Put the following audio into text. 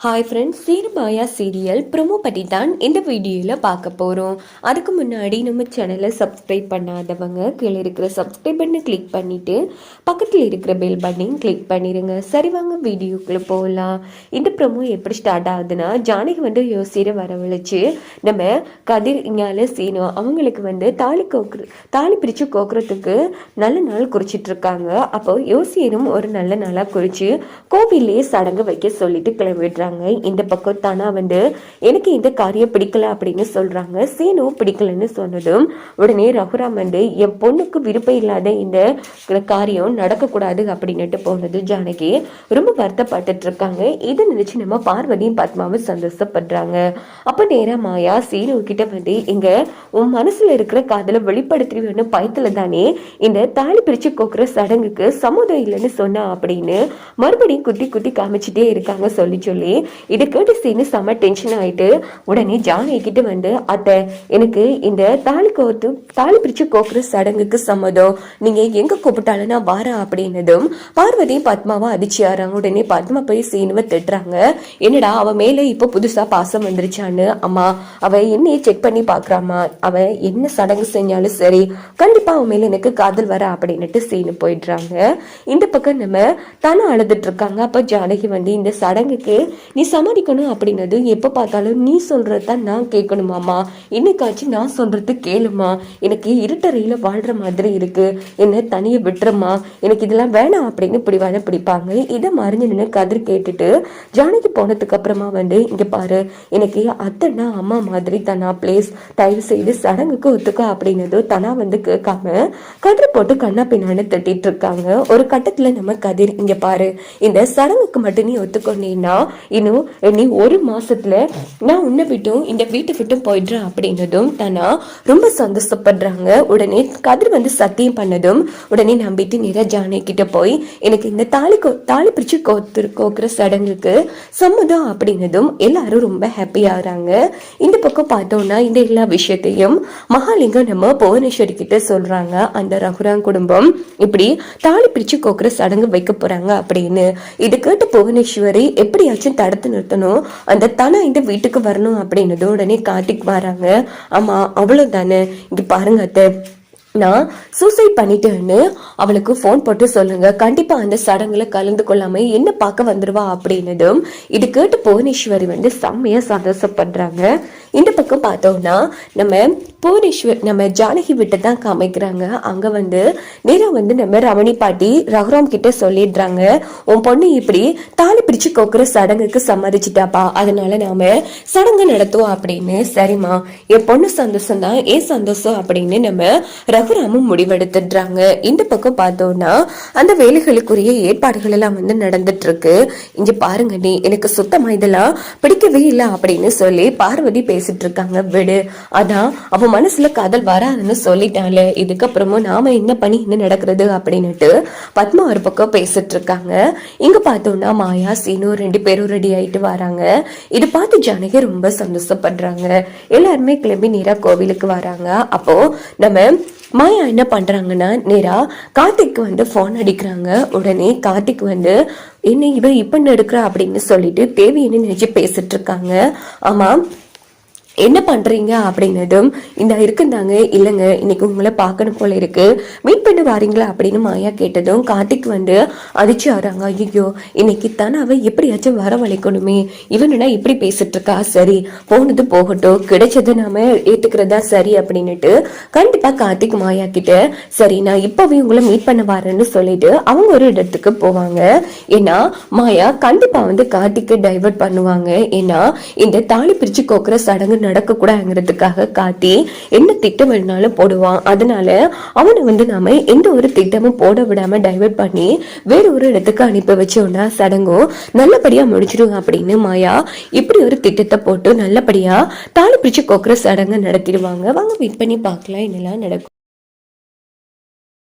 Hi friends சீர்மாயா serial promo பற்றி தான் இந்த வீடியோவில் பார்க்க போகிறோம் அதுக்கு முன்னாடி நம்ம சேனலை சப்ஸ்கிரைப் பண்ணாதவங்க கீழே இருக்கிற சப்ஸ்கிரைப் பண்ணை கிளிக் பண்ணிவிட்டு பக்கத்தில் இருக்கிற பெல் பட்டனையும் கிளிக் பண்ணிடுங்க சரி வாங்க வீடியோக்குள்ளே போகலாம் இந்த ப்ரொமோ எப்படி ஸ்டார்ட் ஆகுதுன்னா ஜானகி வந்து யோசிர வரவழைச்சு நம்ம கதிர் இங்கால சீனோ அவங்களுக்கு வந்து தாலி கோக்குற தாலி பிரித்து கோக்குறதுக்கு நல்ல நாள் குறிச்சிட்ருக்காங்க அப்போது அப்போ யோசியரும் ஒரு நல்ல நாளாக குறித்து கோவிலே சடங்கு வைக்க சொல்லிட்டு கிளம்பிடுறாங்க. இந்த பக்கம் தானா வந்து எனக்கு இந்த காரியம் பிடிக்கல அப்படின்னு சொல்றாங்க. சீனு பிடிக்கலன்னு சொன்னதும் உடனே ரகுராம் வந்து என் பொண்ணுக்கு விருப்பம் இல்லாத இந்த காரியம் நடக்கக்கூடாது அப்படின்னுட்டு போனது ஜானகி. ரொம்ப வருத்தப்பட்டுட்டு இருக்காங்க. இதை நினச்சி நம்ம பார்வதியும் பத்மாவும் சந்தோஷப்படுறாங்க. அப்போ நேராக மாயா சீனு கிட்ட வந்து இங்க உன் மனசுல இருக்கிற காதலை வெளிப்படுத்துறீன்னு பயத்துல தானே இந்த தாலி பிரிச்சு கோக்குற சடங்குக்கு சமுதாயம் இல்லைன்னு சொன்னா அப்படின்னு மறுபடியும் குத்தி குத்தி காமிச்சிட்டே இருக்காங்க சொல்லி சொல்லி. இது கேட்டு சீனு செம்ம டென்ஷன் ஆயிட்டு. உடனே ஜானகி கிட்ட வந்து அத்தை எனக்கு இந்த தாலி கோத்து தாலி பிரிச்சு கோக்குற சடங்குக்கு சம்மதம். நீங்க எங்க கூப்பிட்டாலும் நான் வாரேன் அப்படின்னதும் பார்வதி பத்மாவா அதிர்ச்சி ஆறாங்க உடனே பத்மா போய் சீனுவை திட்டுறாங்க. என்னடா அவ மேல இப்போ புதுசா பாசம் வந்துருச்சான்னு? அம்மா அவ என்னையே செக் பண்ணி பாக்குறாமா அவ என்ன சடங்கு செஞ்சாலும் சரி கண்டிப்பா அவன் மேல எனக்கு காதல் வர அப்படின்னுட்டு சீனு போயிடுறாங்க. இந்த பக்கம் நம்ம தானே அழுதுட்டு இருக்காங்க. அப்ப ஜானகி வந்து இந்த சடங்குக்கு நீ சம்மதிக்கணும் அப்படின்னது எப்போ பார்த்தாலும் நீ சொல்கிறத நான் கேட்கணுமாம்மா? இன்னைக்காச்சும் நான் சொல்றது கேளுமா? எனக்கு இருட்டறையில வாழ்ற மாதிரி இருக்கு. என்ன தனியை விட்டுறமா எனக்கு இதெல்லாம் வேணாம் அப்படின்னு பிடிவாத பிடிப்பாங்க. இதை மறைஞ்சு நின்று கதிர் கேட்டுட்டு ஜானகி போனதுக்கு அப்புறமா வந்து இங்க பாரு எனக்கு அத்தைன்னா அம்மா மாதிரி தனா? பிளேஸ் தயவு செய்து சடங்குக்கு ஒத்துக்க அப்படின்னது தனா வந்து கேட்காம கதிர் போட்டு கண்ணா பின்னான்னு தட்டிட்டு இருக்காங்க. ஒரு கட்டத்துல நம்ம கதிர் இங்க பாரு இந்த சடங்குக்கு மட்டும் நீ ஒத்துக்கொண்டீங்கன்னா இன்னும் நீ ஒரு மாசத்துல நான் உன்னை விட்டும் இந்த வீட்டை விட்டும் போயிடுறேன் அப்படின்னதும் தானா ரொம்ப சந்தோஷப்படுறாங்க. உடனே கதிர் வந்து சத்தியம் பண்ணதும் உடனே நம்பிட்டு நேரா ஜானகி கிட்ட போய் எனக்கு இந்த தாலி கோ தாலி பிரிச்சு கோத்து கோக்குற சடங்குக்கு சம்மதம் அப்படின்னதும் எல்லாரும் ரொம்ப ஹாப்பி ஆகுறாங்க. இந்த பக்கம் பார்த்தோம்னா இந்த எல்லா விஷயத்தையும் மகாலிங்கம் நம்ம புவனேஸ்வரி கிட்ட சொல்றாங்க. அந்த ரகுராம் குடும்பம் இப்படி தாலி பிரிச்சு கோக்குற சடங்கு வைக்க போறாங்க அப்படின்னு. இது கேட்டு புவனேஸ்வரி எப்படியாச்சும் தடுத்து நிறுத்தணும். அந்த தனா இந்த வீட்டுக்கு வரணும் அப்படின்னது உடனே கார்த்திக் வராங்க. ஆமா அவ்வளவுதானே? இங்க பாருங்க அத்தை. நான் சூசைட் பண்ணிட்டேன்னு அவளுக்கு ஃபோன் போட்டு சொல்லுங்க. கண்டிப்பா அந்த சடங்குல கலந்து கொள்ளாம என்ன பார்க்க வந்துருவா அப்படின்னதும் இது கேட்டு புவனேஸ்வரி வந்து செம்மையா சந்தோஷப்படுறாங்க. இந்த பக்கம் பார்த்தோம்னா நம்ம புவனேஸ்வர் நம்ம ஜானகி விட்டு தான் காமிக்கிறாங்க. அங்க வந்து நேரா வந்து நம்ம ரமணி பாட்டி ரகுராம் கிட்ட சொல்லிடுறாங்க. உன் பொண்ணு இப்படி தாலி பிரிச்சு கோக்குற சடங்குக்கு சம்மதிச்சிட்டாப்பா. அதனால நாம சடங்கு நடத்துவோம் அப்படின்னு. சரிம்மா. என் பொண்ணு சந்தோஷம் தான். ஏன் சந்தோஷம்? அப்படின்னு நம்ம ரகுராமும் முடிவெடுத்துடுறாங்க. இந்த பக்கம் பார்த்தோம்னா அந்த வேலைகளுக்குரிய ஏற்பாடுகள் எல்லாம் வந்து நடந்துட்டு இருக்கு இங்க பாருங்க நீ எனக்கு சுத்தமா இதெல்லாம் பிடிக்கவே இல்லை அப்படின்னு சொல்லி பார்வதி பேசிட்டு இருக்காங்க விடு. அதான் அவன் மனசுல காதல் வராதுன்னு சொல்லிட்டால இதுக்கப்புறமும் நாம என்ன பண்ணி என்ன நடக்கிறது அப்படின்னுட்டு பத்மா ஒரு பக்கம் பேசிட்டு இருக்காங்க இங்க பார்த்தோம்னா மாயா சீனு ரெண்டு பேரும் ரெடி ஆயிட்டு வராங்க. இது பார்த்து ஜானகி ரொம்ப சந்தோஷப்படுறாங்க. எல்லாருமே கிளம்பி நேரா கோவிலுக்கு வராங்க. அப்போ நம்ம மாயா என்ன பண்றாங்கன்னா நேரா கார்த்திக் வந்து ஃபோன் அடிக்கிறாங்க. உடனே கார்த்திக் வந்து என்ன இவன் இப்ப எடுக்கிறா? அப்படின்னு சொல்லிட்டு தேவைன்னு நினைச்சு பேசிட்டு இருக்காங்க ஆமா என்ன பண்றீங்க அப்படின்னதும் இந்த இருக்குந்தாங்க இல்லைங்க இன்னைக்கு உங்களை பார்க்கணும் போல இருக்கு. மீட் பண்ண வாரீங்களா? அப்படின்னு மாயா கேட்டதும் கார்த்திக் வந்து அதிர்ச்சி ஆறாங்க ஐயோ இன்னைக்கு தானே அவ எப்படியாச்சும் வரவழைக்கணுமே. இவனுனா இப்படி பேசிட்டு இருக்கா சரி போனது போகட்டும். கிடைச்சது நாம ஏத்துக்கிறதா சரி? அப்படின்னுட்டு கண்டிப்பா கார்த்திக் மாயா கிட்ட சரி நான் இப்பவே உங்களை மீட் பண்ண வரேன்னு சொல்லிட்டு அவங்க ஒரு இடத்துக்கு போவாங்க. ஏன்னா மாயா கண்டிப்பா வந்து கார்த்திக்கு டைவர்ட் பண்ணுவாங்க. ஏன்னா இந்த தாலி பிரிச்சு கோக்குற சடங்கு நடக்கக்கூடாதுங்கிறதுக்காக காட்டி என்ன திட்டம் வேணாலும் போடுவான். அதனால அவனை வந்து நாம எந்த ஒரு திட்டமும் போட விடாம டைவர்ட் பண்ணி வேற ஒரு இடத்துக்கு அனுப்பி வச்சோம்னா சடங்கும் நல்லபடியா முடிச்சிடும் அப்படின்னு மாயா இப்படி ஒரு திட்டத்தை போட்டு நல்லபடியா தாலி பிரிச்சு கொக்குற சடங்கு நடத்திடுவாங்க. வாங்க வெயிட் பண்ணி பார்க்கலாம். என்னெல்லாம் நடக்கும்.